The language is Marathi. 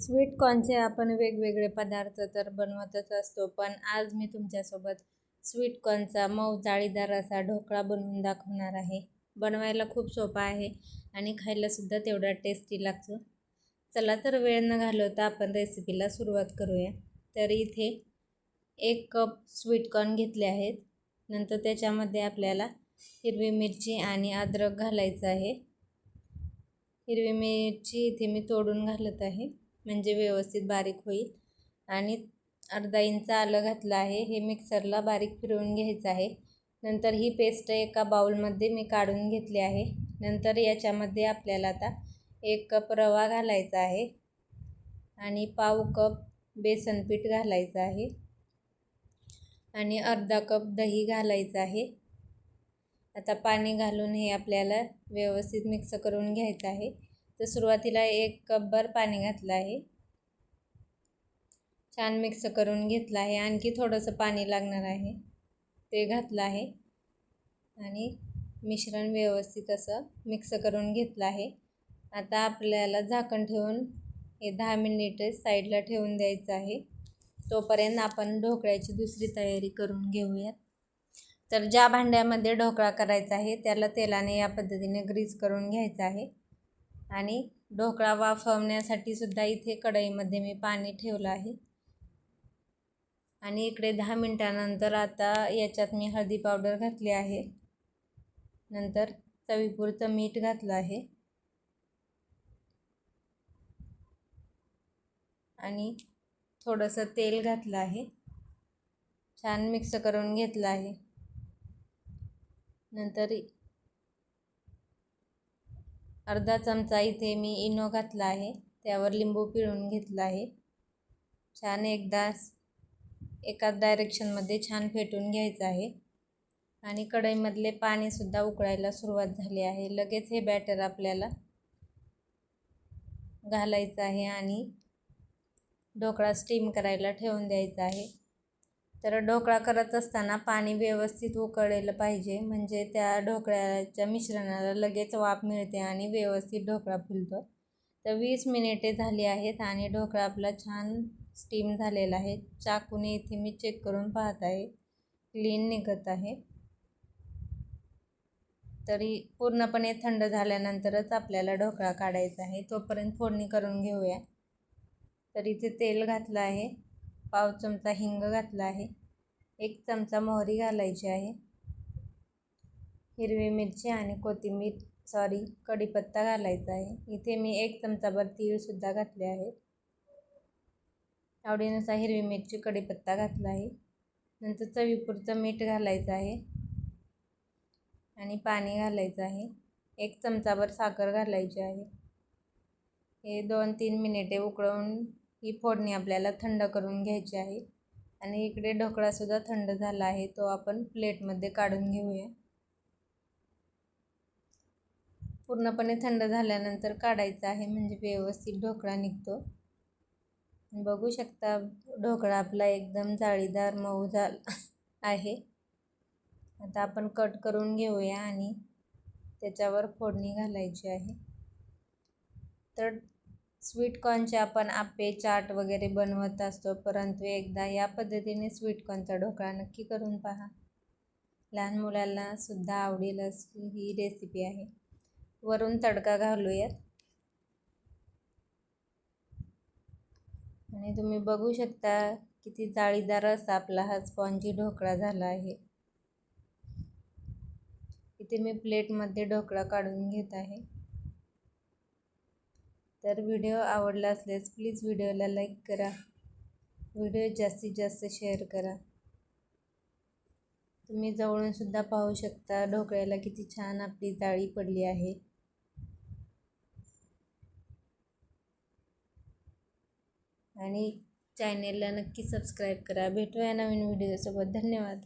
स्वीट कॉर्नचे आपण वेगवेगळे पदार्थ तर बनवतच असतो पण आज मी तुमच्यासोबत स्वीट कॉर्नचा मऊ जाळीदार असा ढोकळा बनवून दाखवणार आहे. बनवायला खूप सोपा आहे आणि खायलासुद्धा तेवढा टेस्टी लागतो. चला तर वेळ न घालवता आपण रेसिपीला सुरुवात करूया. तर इथे एक कप स्वीट कॉर्न घेतले आहेत. नंतर त्याच्यामध्ये आपल्याला हिरवी मिरची आणि अद्रक घालायचं आहे. हिरवी मिरची इथे मी तोडून घालत आहे. म्हणजे व्यवस्थित बारीक होईल. आणि अर्धा इंच आलं घातलं आहे. हे मिक्सरला बारीक फिरवून घ्यायचं आहे. नंतर ही पेस्ट एका बाउलमध्ये मी काढून घेतली आहे. नंतर याच्यामध्ये आपल्याला आता एक कप रवा घालायचा आहे. आणि पाव कप बेसन पीठ घालायचं आहे. आणि अर्धा कप दही घालायचं आहे. आता पाणी घालून हे आपल्याला व्यवस्थित मिक्स करून घ्यायचं आहे. तर सुरुवातीला एक कपभर पाणी घातलं आहे. छान मिक्स करून घेतलं आहे. आणखी थोडंसं पाणी लागणार आहे. ते घातलं आहे. आणि मिश्रण व्यवस्थित असं मिक्स करून घेतलं आहे. आता आपल्याला झाकण ठेवून हे दहा मिनिटे साईडला ठेवून द्यायचं आहे. तोपर्यंत आपण ढोकळ्याची दुसरी तयारी करून घेऊयात. तर ज्या भांड्यामध्ये ढोकळा करायचा आहे त्याला तेलाने या पद्धतीने ग्रीस करून घ्यायचं आहे. आणि ढोकळा वाफवण्यासाठी सुद्धा इथे कढईमध्ये मी पाणी ठेवलं आहे. आणि इकडे दहा मिनटानंतर आता याच्यात मी हळदी पावडर घातली आहे. नंतर चवीपुरतं मीठ घातलं आहे. आणि थोडंसं तेल घातलं आहे. छान मिक्स करून घेतलं आहे. नंतर अर्धा चमचा इथे मी इनो घातला आहे. त्यावर लिंबू पिळून घेतला आहे. छान एकदा एकाच डायरेक्शनमध्ये छान फेटून घ्यायचं आहे. आणि कढईमधले पाणीसुद्धा उकळायला सुरुवात झाली आहे. लगेच हे बॅटर आपल्याला घालायचं आहे आणि ढोकळा स्टीम करायला ठेवून द्यायचा आहे. तर ढोकळा करत असताना पाणी व्यवस्थित उकळलेलं पाहिजे. म्हणजे त्या ढोकळ्याच्या मिश्रणाला लगेच वाफ मिळते आणि व्यवस्थित ढोकळा फुलतो. तर वीस मिनिटे झाली आहेत आणि ढोकळा आपला छान स्टीम झालेला आहे. चाकूने इथे मी चेक करून पाहत आहे. क्लीन निघत आहे. तरी पूर्णपणे थंड झाल्यानंतरच आपल्याला ढोकळा काढायचा आहे. तोपर्यंत फोडणी करून घेऊया. तर इथे तेल घातलं आहे. पाव चमचा हिंग घातला आहे. एक चमचा मोहरी घालायची आहे. हिरवी मिरची आणि कोथिंबीर सॉरी कढीपत्ता घालायचा आहे. इथे मी एक चमचाभर तीळसुद्धा घातले आहे. आवडीनुसार हिरवी मिरची कढीपत्ता घातला आहे. नंतर चवीपुरचं मीठ घालायचं आहे आणि पाणी घालायचं आहे. एक चमचाभर साखर घालायची आहे. हे दोन तीन मिनिटे उकळून ही फोडणी आपल्याला थंड करून घ्यायची आहे. आणि इकडे ढोकळासुद्धा थंड झाला आहे तो आपण प्लेटमध्ये काढून घेऊया. पूर्णपणे थंड झाल्यानंतर काढायचा आहे म्हणजे व्यवस्थित ढोकळा निघतो. बघू शकता ढोकळा आपला एकदम जाळीदार मऊ झाला आहे. आता आपण कट करून घेऊया आणि त्याच्यावर फोडणी घालायची आहे. तर स्वीटकॉर्नचे आपण आप्पे चाट वगैरे बनवत असतो. परंतु एकदा या पद्धतीने स्वीटकॉर्नचा ढोकळा नक्की करून पहा. लहान मुलांना सुद्धा आवडेल अशी ही रेसिपी आहे. वरून तडका घालूयात. आणि तुम्ही बघू शकता किती जाळीदार असा आपला हा स्पॉन्जी ढोकळा झाला आहे. इथे मी प्लेटमध्ये ढोकळा काढून घेत आहे. तर व्हिडिओ आवडला असल्यास प्लीज व्हिडिओला लाईक करा. व्हिडिओ जास्तीत जास्त शेअर करा. तुम्ही जवळूनसुद्धा पाहू शकता ढोकळ्याला किती छान आपली जाळी पडली आहे. आणि चॅनेलला नक्की सबस्क्राईब करा. भेटूया नवीन व्हिडिओसोबत धन्यवाद.